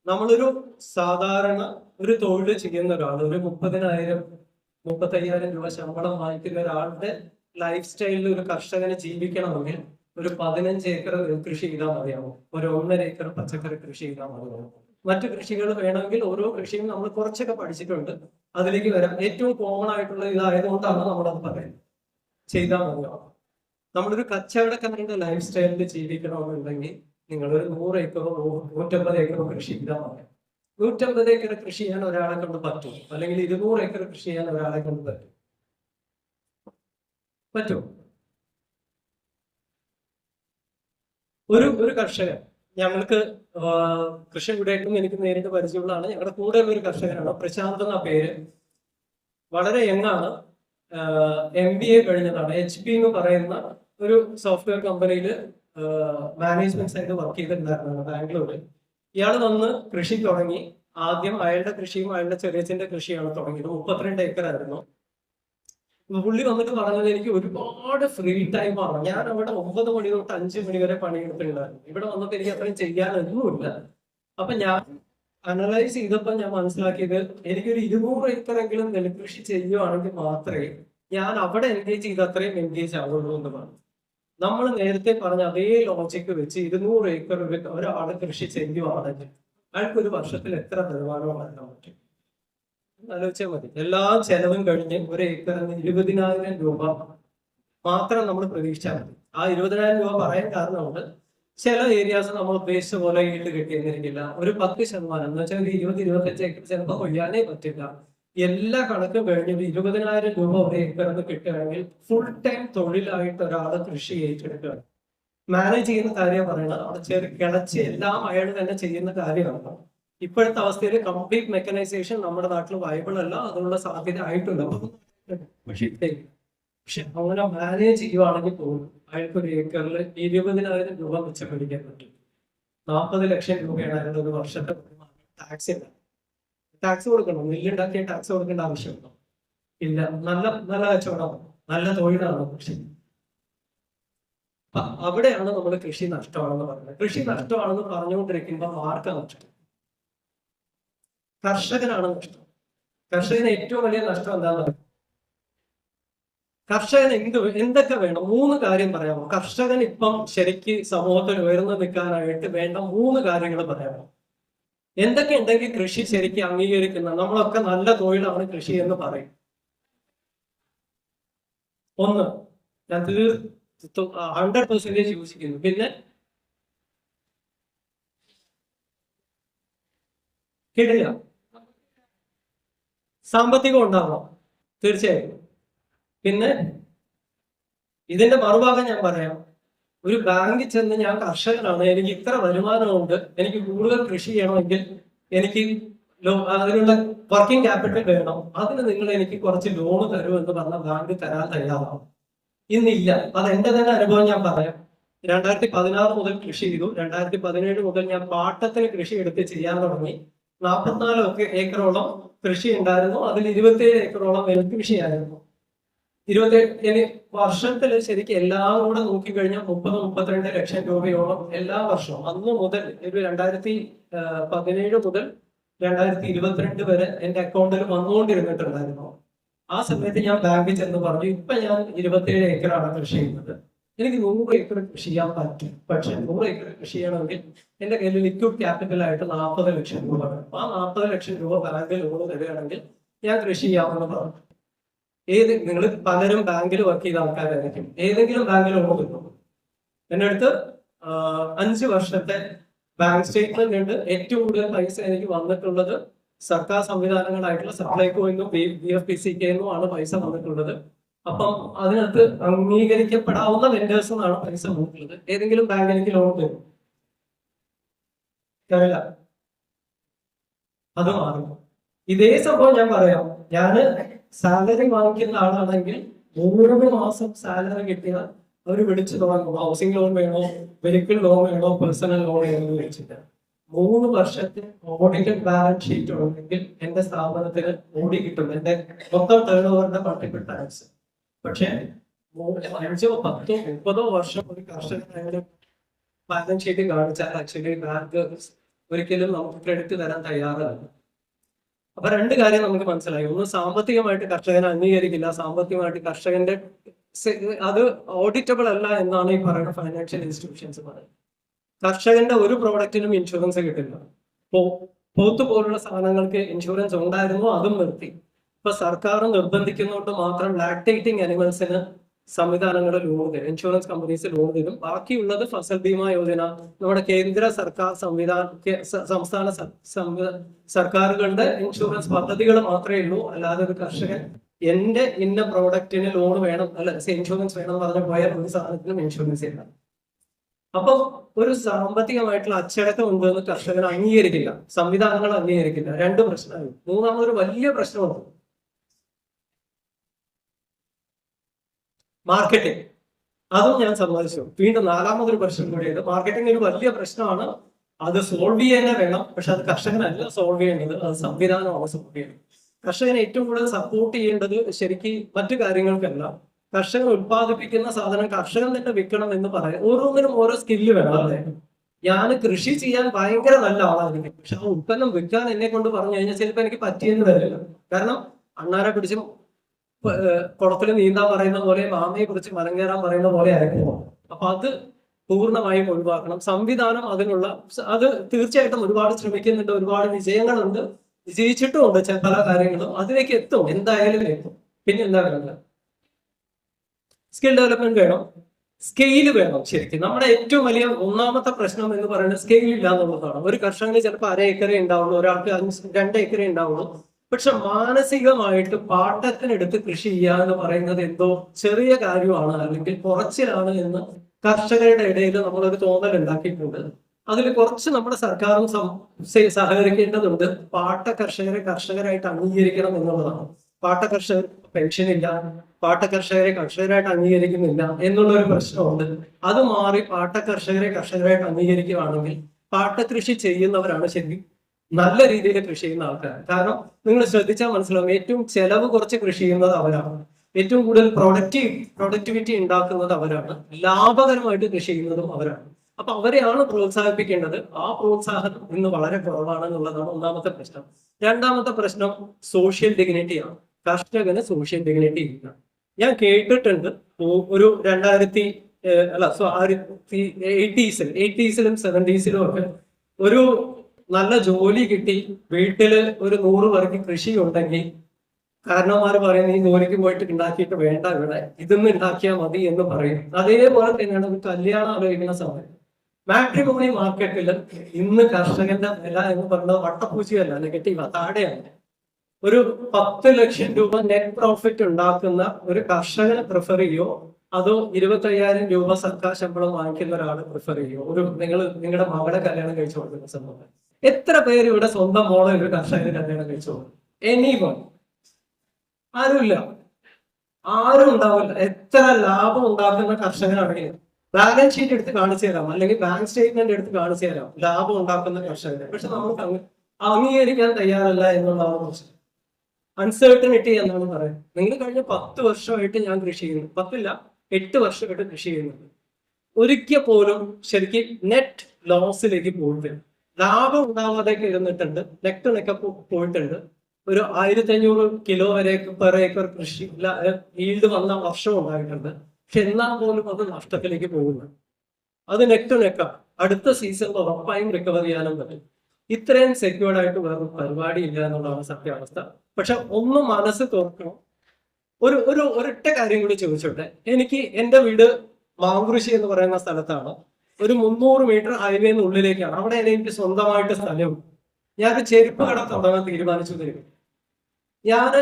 നമ്മളൊരു സാധാരണ ഒരു തൊഴിൽ ചെയ്യുന്ന ഒരാൾ ഒരു മുപ്പതിനായിരം മുപ്പത്തയ്യായിരം രൂപ ശമ്പളം വാങ്ങിക്കുന്ന ഒരാളുടെ ലൈഫ് സ്റ്റൈലിൽ ഒരു കർഷകനെ ജീവിക്കണമെങ്കിൽ ഒരു പതിനഞ്ച് ഏക്കർ കൃഷി ചെയ്താൽ മതിയാവും. ഒരു ഒന്നര ഏക്കർ പച്ചക്കറി കൃഷി ചെയ്താൽ മതിയാവും. മറ്റു കൃഷികൾ വേണമെങ്കിൽ ഓരോ കൃഷിയും നമ്മൾ കുറച്ചൊക്കെ പഠിച്ചിട്ടുണ്ട്. അതിലേക്ക് വരാം. ഏറ്റവും കോമൺ ആയിട്ടുള്ള ഇതായതുകൊണ്ടാണ് നമ്മളത് പറയുന്നത്. ചെയ്താൽ മതിയാവും. നമ്മളൊരു കച്ചവടക്കാരന്റെ ലൈഫ് സ്റ്റൈലിൽ ജീവിക്കണമെന്നുണ്ടെങ്കിൽ ഒരു നൂറ് ഏക്കറോ നൂറ്റമ്പത് ഏക്കറോ കൃഷി ചെയ്താൽ മതി. നൂറ്റമ്പത് ഏക്കർ കൃഷി ചെയ്യാൻ ഒരാളെ കൊണ്ട് പറ്റും അല്ലെങ്കിൽ ഇരുന്നൂറ് ഏക്കർ കൃഷി ചെയ്യാൻ ഒരാളെ കൊണ്ട് പറ്റും പറ്റും ഒരു ഒരു കർഷകൻ. ഞങ്ങൾക്ക് കൃഷി കൂടെയായിട്ടും എനിക്ക് നേരിട്ട് പരിചയമുള്ളതാണ്. ഞങ്ങളുടെ കൂടെ ഒരു കർഷകനാണ്. പ്രശാന്ത് എന്ന പേര്. വളരെ യങ്ങാണ്. എം ബി എ കഴിഞ്ഞതാണ്. എച്ച് പി എന്ന് പറയുന്ന ഒരു സോഫ്റ്റ്വെയർ കമ്പനിയിൽ മാനേജ്മെന്റ് സൈഡ് വർക്ക് ചെയ്തിട്ടുണ്ടായിരുന്നു ബാംഗ്ലൂരിൽ ഇയാൾ വന്ന് കൃഷി തുടങ്ങി. ആദ്യം അയാളുടെ കൃഷിയും അയാളുടെ ചെറിയച്ഛന്റെ കൃഷിയാണ് തുടങ്ങിയത്. മുപ്പത്തിരണ്ട് ഏക്കർ ആയിരുന്നു പുള്ളി വന്നിട്ട് പറഞ്ഞത് എനിക്ക് ഒരുപാട് ഫ്രീ ടൈം ആണ്. ഞാൻ അവിടെ ഒമ്പത് മണി തൊട്ട് അഞ്ച് മണി വരെ പണിയെടുത്തിട്ടുണ്ടായിരുന്നു. ഇവിടെ വന്നിട്ട് എനിക്ക് അത്രയും ചെയ്യാനൊന്നുമില്ല. അപ്പൊ ഞാൻ അനലൈസ് ചെയ്തപ്പോൾ ഞാൻ മനസ്സിലാക്കിയത് എനിക്കൊരു ഇരുന്നൂറ് ഏക്കറെങ്കിലും നെൽകൃഷി ചെയ്യുവാണെങ്കിൽ മാത്രമേ ഞാൻ അവിടെ എൻഗേജ് ചെയ്ത് അത്രയും എൻഗേജ് ആവുള്ളൂ എന്ന് പറഞ്ഞു. നമ്മൾ നേരത്തെ പറഞ്ഞ അതേ ലോജിക്ക് വെച്ച് ഇരുന്നൂറ് ഏക്കർ ഒരു ഒരാൾ കൃഷി ചെയ്യുവാണെങ്കിൽ അയാൾക്ക് ഒരു വർഷത്തിൽ എത്ര വരുമാനം പറ്റും? ആലോചിച്ചാൽ മതി. എല്ലാ ചെലവും കഴിഞ്ഞ് ഒരു ഏക്കറിന് ഇരുപതിനായിരം രൂപ മാത്രം നമ്മൾ പ്രതീക്ഷിച്ചാൽ മതി. ആ ഇരുപതിനായിരം രൂപ പറയാൻ കാരണമുണ്ട് ചില ഏരിയാസ് നമ്മൾ ഉദ്ദേശിച്ച പോലെ ഈട്ട് കിട്ടിയെന്നിരിക്കില്ല. ഒരു പത്ത് ശതമാനം. എന്ന് വെച്ചാൽ ഒരു ഇരുപത് ഇരുപത്തഞ്ച് ഏക്കർ ചിലപ്പോൾ കൊയ്യാനേ പറ്റില്ല. എല്ലാ കണക്കും കഴിഞ്ഞ് ഒരു ഇരുപതിനായിരം രൂപ ഒരു ഏക്കറിന് കിട്ടുകയാണെങ്കിൽ ഫുൾ ടൈം തൊഴിലായിട്ട് ഒരാൾ കൃഷി ഏറ്റെടുക്കുക. മാനേജ് ചെയ്യുന്ന കാര്യം പറയണത് അവിടെ ചെറിയ കിളച്ച് എല്ലാം അയാൾ തന്നെ ചെയ്യുന്ന കാര്യമാണ്. ഇപ്പോഴത്തെ അവസ്ഥയിൽ കംപ്ലീറ്റ് മെക്കനൈസേഷൻ നമ്മുടെ നാട്ടിൽ വയബിൾ അല്ല അതിനുള്ള സാധ്യത ആയിട്ടുണ്ട്. പക്ഷെ അങ്ങനെ മാനേജ് ചെയ്യുവാണെങ്കിൽ പോകും അയാൾക്ക് ഒരു ഏക്കറിൽ ഇരുപതിനായിരം രൂപ മെച്ചപ്പെടിക്കാൻ പറ്റും നാൽപ്പത് ലക്ഷം രൂപയാണ് അയാളുടെ ഒരു വർഷത്തെ ടാക്സ് ഇല്ല ടാക്സ് കൊടുക്കണം. നെല്ലുണ്ടാക്കിയ ടാക്സ് കൊടുക്കേണ്ട ആവശ്യമുണ്ടോ? ഇല്ല. നല്ല നല്ല കച്ചവടമാണ് നല്ല തൊഴിലാണ്. കൃഷി അവിടെയാണ് നമ്മൾ കൃഷി നഷ്ടമാണെന്ന് പറയുന്നത്. കൃഷി നഷ്ടമാണെന്ന് പറഞ്ഞുകൊണ്ടിരിക്കുമ്പോൾ ആർക്കാണ് നഷ്ടം? കർഷകനാണ് നഷ്ടം. കർഷകന് ഏറ്റവും വലിയ നഷ്ടം എന്താണെന്ന് അറിയോ? കർഷകൻ എന്ത് എന്തൊക്കെ വേണം? മൂന്ന് കാര്യം പറയാമോ? കർഷകൻ ഇപ്പം ശരിക്ക് സമൂഹത്തിൽ ഉയർന്നു നിൽക്കാനായിട്ട് വേണ്ട മൂന്ന് കാര്യങ്ങൾ പറയാമോ? എന്തൊക്കെ ഉണ്ടെങ്കിൽ കൃഷി ശരിക്ക് അംഗീകരിക്കുന്ന നമ്മളൊക്കെ നല്ല തൊഴിലാണ് കൃഷി എന്ന് പറയും. ഒന്ന് ഞാൻ ഹൺഡ്രഡ് പെർസെന്റേജ് യോജിക്കുന്നു പിന്നെ കേട്ടില്ല സാമ്പത്തികം ഉണ്ടാവണം തീർച്ചയായും. പിന്നെ ഇതിന്റെ മറുഭാഗം ഞാൻ പറയാം. ഒരു ബാങ്കിൽ ചെന്ന് ഞാൻ കർഷകനാണ് എനിക്ക് ഇത്ര വരുമാനമുണ്ട് എനിക്ക് കൂടുതൽ കൃഷി ചെയ്യണമെങ്കിൽ എനിക്ക് ലോ- അതിനുള്ള വർക്കിംഗ് ക്യാപിറ്റൽ വേണം. അതിന് നിങ്ങൾ എനിക്ക് കുറച്ച് ലോൺ തരുമെന്ന് പറഞ്ഞ ബാങ്ക് തരാൻ തയ്യാറാവും. ഇന്നില്ല. അത് എന്റെ തന്നെ അനുഭവം ഞാൻ പറയാം. രണ്ടായിരത്തി പതിനാറ് മുതൽ കൃഷി ചെയ്തു. രണ്ടായിരത്തി പതിനേഴ് മുതൽ ഞാൻ പാട്ടത്തിന് കൃഷി എടുത്ത് ചെയ്യാൻ തുടങ്ങി. നാൽപ്പത്തിനാല് ഏക്കറോളം കൃഷി ഉണ്ടായിരുന്നു അതിൽ ഇരുപത്തിയേഴ് ഏക്കറോളം നെൽകൃഷിയായിരുന്നു. ഇരുപത്തി വർഷത്തിൽ ശരിക്കും എല്ലാം കൂടെ നോക്കിക്കഴിഞ്ഞാൽ മുപ്പത് മുപ്പത്തിരണ്ട് ലക്ഷം രൂപയോളം എല്ലാ വർഷവും. അന്ന് മുതൽ രണ്ടായിരത്തി പതിനേഴ് മുതൽ രണ്ടായിരത്തി ഇരുപത്തിരണ്ട് വരെ എന്റെ അക്കൗണ്ടിൽ വന്നുകൊണ്ടിരുന്നിട്ടുണ്ടായിരുന്നു. ആ സമയത്ത് ഞാൻ ബാങ്കിൽ ചെന്ന് പറഞ്ഞു ഇപ്പൊ ഞാൻ ഇരുപത്തിയേഴ് ഏക്കറാണ് കൃഷി ചെയ്യുന്നത്. എനിക്ക് നൂറ് ഏക്കർ കൃഷി ചെയ്യാൻ പറ്റും. പക്ഷെ നൂറ് ഏക്കർ കൃഷി ചെയ്യണമെങ്കിൽ എന്റെ കയ്യിൽ ലിക്വിഡ് ക്യാപിറ്റൽ ആയിട്ട് നാൽപ്പത് ലക്ഷം രൂപ വേണം. ആ നാൽപ്പത് ലക്ഷം രൂപ ബാങ്കിൽ ലോൺ തരികയാണെങ്കിൽ ഞാൻ കൃഷി ചെയ്യാമെന്ന് പറഞ്ഞു. ഏത് നിങ്ങൾ പലരും ബാങ്കിൽ വർക്ക് ചെയ്ത ആൾക്കാരായിരിക്കും. ഏതെങ്കിലും ബാങ്കിൽ ലോൺ കിട്ടും. എന്റെ അടുത്ത് അഞ്ച് വർഷത്തെ ബാങ്ക് സ്റ്റേറ്റ്മെന്റ് ഉണ്ട്. ഏറ്റവും കൂടുതൽ പൈസ എനിക്ക് വന്നിട്ടുള്ളത് സർക്കാർ സംവിധാനങ്ങളായിട്ടുള്ള സപ്ലൈകോ എന്നും B F P C K എന്നും ആണ് പൈസ വന്നിട്ടുള്ളത്. അപ്പം അതിനകത്ത് അംഗീകരിക്കപ്പെടാവുന്ന വെൻഡേഴ്സ് എന്നാണ് പൈസ നോക്കുന്നത് ഏതെങ്കിലും ബാങ്ക് എനിക്ക് ലോൺ തരും. അത് മാറും. ഇതേ സംഭവം ഞാൻ പറയാം. ഞാൻ സാലറി വാങ്ങിക്കുന്ന ആളാണെങ്കിൽ മൂന്ന് മാസം സാലറി കിട്ടിയാൽ അവർ വിളിച്ചു തുടങ്ങും. ഹൗസിംഗ് ലോൺ വേണോ വെഹിക്കിൾ ലോൺ വേണോ പേഴ്സണൽ ലോൺ വേണോ വിളിച്ചിട്ട്. മൂന്ന് വർഷത്തെ ഓഡിറ്റഡ് ബാലൻസ് ഷീറ്റ് ഉണ്ടെങ്കിൽ എന്റെ സ്ഥാപനത്തിന് ഓടി കിട്ടും. എന്റെ മൊത്തം ടേൺ ഓവറിന്റെ പർട്ടിക്കുലർ ടാക്സ് പക്ഷേ മുപ്പതോ വർഷം ഒരു കർഷകനായാലും ബാലൻസ് ഷീറ്റ് കാണിച്ചാൽ ആക്ച്വലി ബാങ്ക് ഒരിക്കലും നമുക്ക് ക്രെഡിറ്റ് തരാൻ തയ്യാറല്ല. അപ്പൊ രണ്ട് കാര്യം നമുക്ക് മനസ്സിലായി. ഒന്ന് സാമ്പത്തികമായിട്ട് കർഷകനെ അംഗീകരിക്കില്ല. സാമ്പത്തികമായിട്ട് കർഷകന്റെ അത് ഓഡിറ്റബിൾ അല്ല എന്നാണ് ഈ പറയുന്ന ഫൈനാൻഷ്യൽ ഇൻസ്റ്റിറ്റ്യൂഷൻസ് പറയുന്നത്. കർഷകന്റെ ഒരു പ്രോഡക്റ്റിനും ഇൻഷുറൻസ് കിട്ടില്ല. പോത്ത് പോലുള്ള സാധനങ്ങൾക്ക് ഇൻഷുറൻസ് ഉണ്ടായിരുന്നു? അതും നിർത്തി. ഇപ്പൊ സർക്കാർ നിർബന്ധിക്കുന്നതുകൊണ്ട് മാത്രം ലാക്ടേറ്റിംഗ് അനിമൽസിന് സംവിധാനങ്ങൾ ലോൺ തരും. ഇൻഷുറൻസ് കമ്പനീസ് ലോൺ തരും. ബാക്കിയുള്ളത് ഫസൽ ഭീമാ യോജന നമ്മുടെ കേന്ദ്ര സർക്കാർ സംവിധാന സംസ്ഥാന സർക്കാരുകളുടെ ഇൻഷുറൻസ് പദ്ധതികൾ മാത്രമേ ഉള്ളൂ. അല്ലാതെ ഒരു കർഷകൻ എന്റെ ഇന്ന പ്രോഡക്റ്റിന് ലോൺ വേണം അല്ല ഇൻഷുറൻസ് വേണം എന്ന് പറഞ്ഞ പോയാൽ ഒരു സാധനത്തിനും ഇൻഷുറൻസ് ഇല്ല. അപ്പൊ ഒരു സാമ്പത്തികമായിട്ടുള്ള അച്ചടക്കം ഉണ്ടെന്ന് കർഷകൻ അംഗീകരിക്കില്ല. സംവിധാനങ്ങൾ അംഗീകരിക്കില്ല. രണ്ട് പ്രശ്നമായി മൂന്നാമതൊരു വലിയ പ്രശ്നമുണ്ട്. മാർക്കറ്റിംഗ് അതും ഞാൻ സമ്മതിച്ചു. വീണ്ടും നാലാമതൊരു പ്രശ്നം കൂടിയത് മാർക്കറ്റിംഗ് ഒരു വലിയ പ്രശ്നമാണ്. അത് സോൾവ് ചെയ്യാനേ വേണം. പക്ഷെ അത് കർഷകനല്ല സോൾവ് ചെയ്യേണ്ടത്. അത് സംവിധാനമാണ് സോൾവ് ചെയ്യേണ്ടത്. കർഷകനെ ഏറ്റവും കൂടുതൽ സപ്പോർട്ട് ചെയ്യേണ്ടത് ശരിക്കും മറ്റു കാര്യങ്ങൾക്കല്ല. കർഷകൻ ഉത്പാദിപ്പിക്കുന്ന സാധനം കർഷകൻ തന്നെ വിൽക്കണം എന്ന് പറയാം ഓരോന്നിനും ഓരോ സ്കില്ല് വേണം അതെ ഞാൻ കൃഷി ചെയ്യാൻ ഭയങ്കര നല്ല ആളാണ് പക്ഷെ ആ ഉൽപ്പന്നം വിൽക്കാൻ എന്നെ കൊണ്ട് പറഞ്ഞു കഴിഞ്ഞാൽ ചിലപ്പോൾ എനിക്ക് പറ്റിയെന്ന് വരില്ല. കാരണം അണ്ണാരെ പിടിച്ച് കുളത്തിൽ നീന്താൻ പറയുന്ന പോലെ മാമയെ കുറിച്ച് മരം കയറാൻ പറയുന്ന പോലെ ആയിരുന്നു അപ്പൊ അത് പൂർണമായും ഒഴിവാക്കണം. സംവിധാനം അതിനുള്ള അത് തീർച്ചയായിട്ടും ഒരുപാട് ശ്രമിക്കുന്നുണ്ട് ഒരുപാട് വിജയങ്ങളുണ്ട്. വിജയിച്ചിട്ടുമുണ്ട് പല കാര്യങ്ങളും. അതിലേക്ക് എത്തും എന്തായാലും എത്തും. പിന്നെ എന്താ വേണ്ടത് സ്കിൽ ഡെവലപ്മെന്റ് വേണം. സ്കെയിൽ വേണം ശരിക്കും. നമ്മുടെ ഏറ്റവും വലിയ ഒന്നാമത്തെ പ്രശ്നം എന്ന് പറയുന്നത് സ്കെയിൽ ഇല്ല എന്നുള്ളതാണ്. ഒരു കർഷകന് ചിലപ്പോൾ അര ഏക്കറേ ഉണ്ടാവുള്ളൂ ഒരാൾക്ക് അഞ്ച് രണ്ട് ഏക്കറേ ഉണ്ടാവുള്ളൂ. പക്ഷെ മാനസികമായിട്ട് പാട്ടത്തിനെടുത്ത് കൃഷി ചെയ്യുക എന്ന് പറയുന്നത് എന്തോ ചെറിയ കാര്യമാണ്. അല്ലെങ്കിൽ കുറച്ചിലാണ് എന്ന് കർഷകരുടെ ഇടയിൽ നമ്മളൊരു തോന്നൽ ഉണ്ടാക്കിയിട്ടുണ്ട്. അതിൽ കുറച്ച് നമ്മുടെ സർക്കാരും സഹകരിക്കേണ്ടതുണ്ട്. പാട്ട കർഷകരെ കർഷകരായിട്ട് അംഗീകരിക്കണം എന്നുള്ളതാണ്. പാട്ട കർഷകർ പെൻഷൻ ഇല്ല. പാട്ട കർഷകരെ കർഷകരായിട്ട് അംഗീകരിക്കുന്നില്ല എന്നുള്ള ഒരു പ്രശ്നമുണ്ട്. അത് മാറി പാട്ട കർഷകരെ കർഷകരായിട്ട് അംഗീകരിക്കുകയാണെങ്കിൽ പാട്ട കൃഷി ചെയ്യുന്നവരാണ് ശരിക്കും നല്ല രീതിയിൽ കൃഷി ചെയ്യുന്ന ആൾക്കാരാണ്. കാരണം നിങ്ങൾ ശ്രദ്ധിച്ചാൽ മനസ്സിലാവും ഏറ്റവും ചെലവ് കുറച്ച് കൃഷി ചെയ്യുന്നത് അവരാണ്. ഏറ്റവും കൂടുതൽ പ്രൊഡക്റ്റീവ് പ്രൊഡക്ടിവിറ്റി ഉണ്ടാക്കുന്നത് അവരാണ്. ലാഭകരമായിട്ട് കൃഷി ചെയ്യുന്നതും അവരാണ്. അപ്പൊ അവരെയാണ് പ്രോത്സാഹിപ്പിക്കേണ്ടത്. ആ പ്രോത്സാഹനം ഇന്ന് വളരെ കുറവാണ് എന്നുള്ളതാണ് ഒന്നാമത്തെ പ്രശ്നം. രണ്ടാമത്തെ പ്രശ്നം സോഷ്യൽ ഡിഗ്നിറ്റിയാണ് കർഷകന് സോഷ്യൽ ഡിഗ്നിറ്റി ഇല്ല. ഞാൻ കേട്ടിട്ടുണ്ട്. ഒരു രണ്ടായിരത്തി അല്ല സോ എയ്റ്റീസിൽ എയ്റ്റീസിലും സെവന്റീസിലും ഒക്കെ ഒരു നല്ല ജോലി കിട്ടി. വീട്ടിൽ ഒരു നൂറ് പേർക്ക് കൃഷി ഉണ്ടെങ്കിൽ കാരണവന്മാര് പറയുന്നത് ഈ ജോലിക്ക് പോയിട്ട് ഉണ്ടാക്കിയിട്ട് വേണ്ട ഇവിടെ. ഇതൊന്നും ഉണ്ടാക്കിയാൽ മതി എന്ന് പറയും. അതേപോലെ തന്നെയാണ് ഒരു കല്യാണം ആലോചിക്കുന്ന സമയം. മാട്രിമോണി മാർക്കറ്റിൽ ഇന്ന് കർഷകന്റെ വില എന്ന് പറയുന്നത് വട്ടപ്പൂച്ചയല്ല നെഗറ്റീവ് താഴെയാണ്. ഒരു പത്ത് ലക്ഷം രൂപ നെറ്റ് പ്രോഫിറ്റ് ഉണ്ടാക്കുന്ന ഒരു കർഷകനെ പ്രിഫർ ചെയ്യോ? അതോ ഇരുപത്തയ്യായിരം രൂപ സർക്കാർ ശമ്പളം വാങ്ങിക്കുന്ന ഒരാൾ പ്രിഫർ ചെയ്യോ? ഒരു നിങ്ങൾ നിങ്ങളുടെ മകളെ കല്യാണം കഴിച്ചു കൊടുക്കുന്ന സംഭവം എത്ര പേര് ഇവിടെ സ്വന്തം മോളെ ഒരു കർഷകന് കല്യാണം കഴിച്ചു? എനിവൺ ആരുമില്ല. ആരും ഉണ്ടാവില്ല. എത്ര ലാഭം ഉണ്ടാക്കുന്ന കർഷകനാണെങ്കിൽ ബാലൻസ് ഷീറ്റ് എടുത്ത് കാണിച്ചു തരാം. അല്ലെങ്കിൽ ബാങ്ക് സ്റ്റേറ്റ്മെന്റ് എടുത്ത് കാണിച്ചു തരാം. ലാഭം ഉണ്ടാക്കുന്ന കർഷകരെ പക്ഷെ നമുക്ക് അംഗീകരിക്കാൻ തയ്യാറല്ല എന്നുള്ളതാണ് പ്രശ്നം. അൺസേർട്ടനിറ്റി എന്നാണ് പറയുന്നത്. നിങ്ങൾ കഴിഞ്ഞ പത്ത് വർഷമായിട്ട് ഞാൻ കൃഷി ചെയ്യുന്നു. പത്തില്ല എട്ട് വർഷമായിട്ട് കൃഷി ചെയ്യുന്നുണ്ട്. ഒരിക്കൽ പോലും ശരിക്കും നെറ്റ് ലോസിലേക്ക് പോയിട്ടില്ല ലാഭം ഉണ്ടാവാതെയൊക്കെ ഇരുന്നിട്ടുണ്ട് നെക്ടണൊക്കെ പോയിട്ടുണ്ട്. ഒരു ആയിരത്തി അഞ്ഞൂറ് കിലോ വരെ പെർ ഏക്കർ കൃഷി ഈൽഡ് വന്ന വർഷം ഉണ്ടായിട്ടുണ്ട്. പക്ഷെ എന്നാൽ പോലും അത് നഷ്ടത്തിലേക്ക് പോകുന്നു. അത് നെക്ടണൊക്കെ അടുത്ത സീസണിൽ ഉറപ്പായും റിക്കവർ ചെയ്യാനും പറ്റും. ഇത്രയും സെക്യൂർഡ് ആയിട്ട് വേറെ പരിപാടി ഇല്ല എന്നുള്ളതാണ് സത്യാവസ്ഥ. പക്ഷെ ഒന്ന് മനസ്സ് തുറക്കണം ഒരു ഒരു ഒരൊറ്റ കാര്യം കൂടി ചോദിച്ചോട്ടെ. എനിക്ക് എന്റെ വീട് മാങ്കുറിശി എന്ന് പറയുന്ന സ്ഥലത്താണ്. ഒരു മുന്നൂറ് മീറ്റർ ഹൈവേന്ന് ഉള്ളിലേക്കാണ്. അവിടെ എനിക്ക് സ്വന്തമായിട്ട് സ്ഥലവും ഞാൻ ചെരുപ്പ് കട തുടങ്ങാൻ തീരുമാനിച്ചു തരും ഞാൻ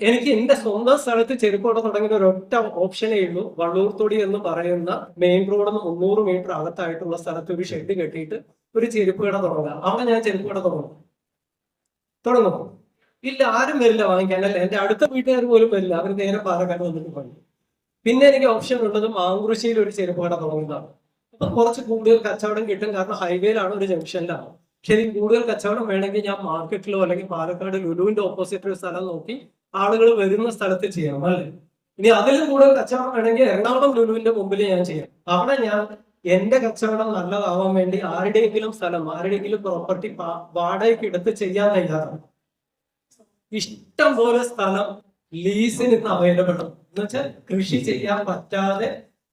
എനിക്ക് എന്റെ സ്വന്തം സ്ഥലത്ത് ചെരുപ്പ് കട തുടങ്ങിയ ഒരൊറ്റ ഓപ്ഷനേ ഉള്ളൂ. വള്ളൂർത്തൊടി എന്ന് പറയുന്ന മെയിൻ റോഡിൽ മുന്നൂറ് മീറ്റർ അകത്തായിട്ടുള്ള സ്ഥലത്ത് ഒരു ഷെഡ് കെട്ടിയിട്ട് ഒരു ചെരുപ്പ് കട തുടങ്ങാം. അവിടെ ഞാൻ ചെരുപ്പ് കട തുടങ്ങും. തുടങ്ങും. ഇല്ല ആരും വരില്ല വാങ്ങിക്കാൻ. അല്ല എന്റെ അടുത്ത വീട്ടുകാർ പോലും വരില്ല. അവർ നേരെ പാലക്കാട് വന്നിട്ട് പണി പിന്നെ എനിക്ക് ഓപ്ഷൻ ഉള്ളത് മാങ്കുറിശ്ശിയിൽ ഒരു ചെരുപ്പ് കട തുടങ്ങുന്നതാണ്. കുറച്ച് കൂടുതൽ കച്ചവടം കിട്ടും. കാരണം ഹൈവേയിലാണ് ഒരു ജംഗ്ഷനിലാണ് ശരി കൂടുതൽ കച്ചവടം വേണമെങ്കിൽ ഞാൻ മാർക്കറ്റിലോ അല്ലെങ്കിൽ പാലക്കാട് ലുലുവിന്റെ ഓപ്പോസിറ്റ് ഒരു സ്ഥലം നോക്കി ആളുകൾ വരുന്ന സ്ഥലത്ത് ചെയ്യണം അല്ലേ? ഇനി അതിലും കൂടുതൽ കച്ചവടം വേണമെങ്കിൽ എറണാകുളം ലുലുവിന്റെ മുമ്പിൽ ഞാൻ ചെയ്യാം അവിടെ ഞാൻ എന്റെ കച്ചവടം നല്ലതാവാൻ വേണ്ടി ആരുടെയെങ്കിലും സ്ഥലം ആരുടെയെങ്കിലും പ്രോപ്പർട്ടി വാടകയ്ക്ക് എടുത്ത് ചെയ്യാൻ തയ്യാറാണ്. ഇഷ്ടം പോലെ സ്ഥലം ലീസിന് ഇന്ന് അവൈലബിൾ എന്ന് വെച്ചാൽ കൃഷി ചെയ്യാൻ പറ്റാതെ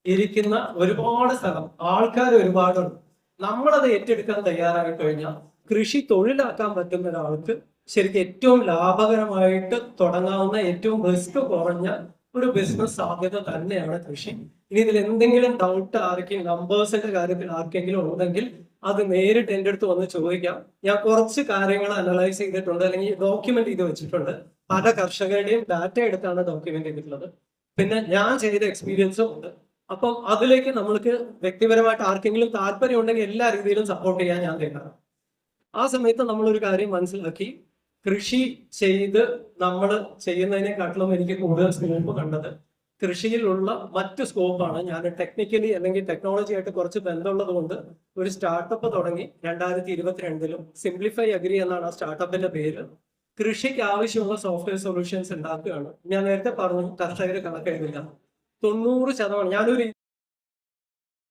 ഇരിക്കുന്ന ഒരുപാട് സ്ഥലം. ആൾക്കാർ ഒരുപാടുണ്ട്. നമ്മളത് ഏറ്റെടുക്കാൻ തയ്യാറായി കഴിഞ്ഞാൽ കൃഷി തൊഴിലാക്കാൻ പറ്റുന്ന ഒരാൾക്ക് ശരിക്കും ഏറ്റവും ലാഭകരമായിട്ട് തുടങ്ങാവുന്ന ഏറ്റവും റിസ്ക് കുറഞ്ഞ ഒരു ബിസിനസ് സാധ്യത തന്നെയാണ് കൃഷി. ഇനി ഇതിൽ എന്തെങ്കിലും ഡൗട്ട് ആർക്കും നമ്പേഴ്സിന്റെ കാര്യത്തിൽ ആർക്കെങ്കിലും ഉണ്ടെങ്കിൽ അത് നേരിട്ട് എന്റെ അടുത്ത് വന്ന് ചോദിക്കാം. ഞാൻ കുറച്ച് കാര്യങ്ങൾ അനലൈസ് ചെയ്തിട്ടുണ്ട് അല്ലെങ്കിൽ ഡോക്യുമെന്റ് ചെയ്ത് വെച്ചിട്ടുണ്ട്. പല കർഷകരുടെയും ഡാറ്റ എടുത്താണ് ഡോക്യുമെന്റ് ചെയ്തിട്ടുള്ളത്. പിന്നെ ഞാൻ ചെയ്ത എക്സ്പീരിയൻസും ഉണ്ട്. അപ്പം അതിലേക്ക് നമ്മൾക്ക് വ്യക്തിപരമായിട്ട് ആർക്കെങ്കിലും താല്പര്യം ഉണ്ടെങ്കിൽ എല്ലാ രീതിയിലും സപ്പോർട്ട് ചെയ്യാൻ ഞാൻ തയ്യാറാണ്. ആ സമയത്ത് നമ്മളൊരു കാര്യം മനസ്സിലാക്കി. കൃഷി ചെയ്ത് നമ്മൾ ചെയ്യുന്നതിനെക്കാട്ടിലും എനിക്ക് കൂടുതൽ സ്കോപ്പ് കണ്ടത് കൃഷിയിലുള്ള മറ്റ് സ്കോപ്പാണ് ഞാൻ ടെക്നിക്കലി അല്ലെങ്കിൽ ടെക്നോളജി ആയിട്ട് കുറച്ച് ബന്ധമുള്ളത് കൊണ്ട് ഒരു സ്റ്റാർട്ടപ്പ് തുടങ്ങി രണ്ടായിരത്തി ഇരുപത്തിരണ്ടിലും സിംപ്ലിഫൈ അഗ്രി എന്നാണ് ആ സ്റ്റാർട്ടപ്പിന്റെ പേര്. കൃഷിക്ക് ആവശ്യമുള്ള സോഫ്റ്റ്വെയർ സൊല്യൂഷൻസ് ഉണ്ടാക്കുകയാണ്. ഞാൻ നേരത്തെ പറഞ്ഞു കർഷകർ കണക്കെഴുതില്ല. തൊണ്ണൂറ് ശതമാനം. ഞാനൊരു